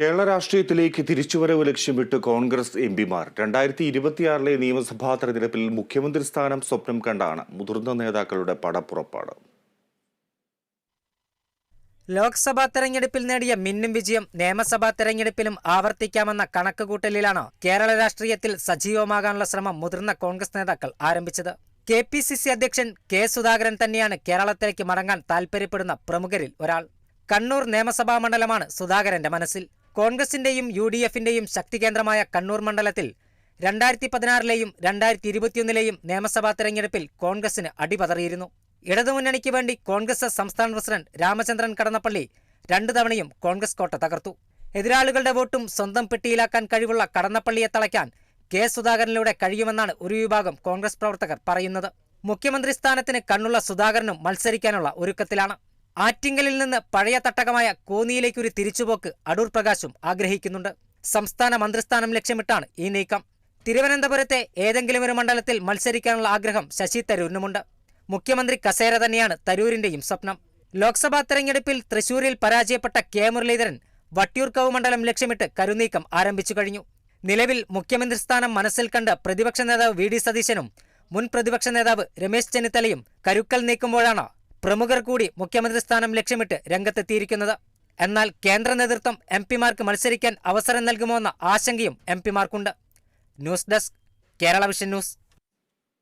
കേരള രാഷ്ട്രീയത്തിലേക്ക് തിരിച്ചുവരവ് ലക്ഷ്യമിട്ട് കോൺഗ്രസ് എം പിമാർ. രണ്ടായിരത്തി ഇരുപത്തിയാറിലെ നിയമസഭാ തെരഞ്ഞെടുപ്പിൽ മുഖ്യമന്ത്രി സ്ഥാനം സ്വപ്നം കണ്ടാണ് മുതിർന്ന നേതാക്കളുടെ പടപ്പുറപ്പാട്. ലോക്സഭാ തെരഞ്ഞെടുപ്പിൽ നേടിയ മിന്നും വിജയം നിയമസഭാ തെരഞ്ഞെടുപ്പിലും ആവർത്തിക്കാമെന്ന കണക്കുകൂട്ടലിലാണ് കേരള രാഷ്ട്രീയത്തിൽ സജീവമാകാനുള്ള ശ്രമം മുതിർന്ന കോൺഗ്രസ് നേതാക്കൾ ആരംഭിച്ചത്. കെ പി സി സി അധ്യക്ഷൻ കെ സുധാകരൻ തന്നെയാണ് കേരളത്തിലേക്ക് മടങ്ങാൻ താൽപര്യപ്പെടുന്ന പ്രമുഖരിൽ ഒരാൾ. കണ്ണൂർ നിയമസഭാ മണ്ഡലമാണ് സുധാകരന്റെ മനസ്സിൽ. കോൺഗ്രസിന്റെയും യു ഡി എഫിന്റെയും ശക്തികേന്ദ്രമായ കണ്ണൂർ മണ്ഡലത്തിൽ രണ്ടായിരത്തി പതിനാറിലെയും രണ്ടായിരത്തി ഇരുപത്തിയൊന്നിലെയും നിയമസഭാ തെരഞ്ഞെടുപ്പിൽ കോൺഗ്രസിന് അടിപതറിയിരുന്നു. ഇടതുമുന്നണിക്ക് വേണ്ടി കോൺഗ്രസ് സംസ്ഥാന പ്രസിഡന്റ് രാമചന്ദ്രൻ കടന്നപ്പള്ളി രണ്ടു തവണയും കോൺഗ്രസ് കോട്ട തകർത്തു. എതിരാളികളുടെ വോട്ടും സ്വന്തം പെട്ടിയിലാക്കാൻ കഴിവുള്ള കടന്നപ്പള്ളിയെ തളയ്ക്കാൻ കെ സുധാകരനിലൂടെ കഴിയുമെന്നാണ് ഒരു വിഭാഗം കോൺഗ്രസ് പ്രവർത്തകർ പറയുന്നത്. മുഖ്യമന്ത്രി സ്ഥാനത്തിന് കണ്ണുള്ള സുധാകരനും മത്സരിക്കാനുള്ള ഒരുക്കത്തിലാണ്. ആറ്റിങ്കലിൽ നിന്ന് പഴയ തട്ടകമായ കോന്നിയിലേക്കൊരു തിരിച്ചുപോക്ക് അടൂർ പ്രകാശും ആഗ്രഹിക്കുന്നുണ്ട്. സംസ്ഥാന മന്ത്രിസ്ഥാനം ലക്ഷ്യമിട്ടാണ് ഈ നീക്കം. തിരുവനന്തപുരത്തെ ഏതെങ്കിലും ഒരു മണ്ഡലത്തിൽ മത്സരിക്കാനുള്ള ആഗ്രഹം ശശി തരൂരിനുമുണ്ട്. മുഖ്യമന്ത്രി കസേര തന്നെയാണ് തരൂരിന്റെയും സ്വപ്നം. ലോക്സഭാ തെരഞ്ഞെടുപ്പിൽ തൃശൂരിൽ പരാജയപ്പെട്ട കെ മുരളീധരൻ വട്ടിയൂർക്കാവ് മണ്ഡലം ലക്ഷ്യമിട്ട് കരുനീക്കം ആരംഭിച്ചു കഴിഞ്ഞു. നിലവിൽ മുഖ്യമന്ത്രി സ്ഥാനം മനസ്സിൽ കണ്ട് പ്രതിപക്ഷ നേതാവ് വി ഡി സതീശനും മുൻ പ്രതിപക്ഷ നേതാവ് രമേശ് ചെന്നിത്തലയും കരുക്കൽ നീക്കുമ്പോഴാണ് പ്രമുഖർ കൂടി മുഖ്യമന്ത്രി സ്ഥാനം ലക്ഷ്യമിട്ട് രംഗത്തെത്തിയിരിക്കുന്നത്. എന്നാൽ കേന്ദ്ര നേതൃത്വം എം പിമാർക്ക് മത്സരിക്കാൻ അവസരം നൽകുമോ എന്ന ആശങ്കയും M പിമാർക്കുണ്ട്. News desk Kerala Vision News.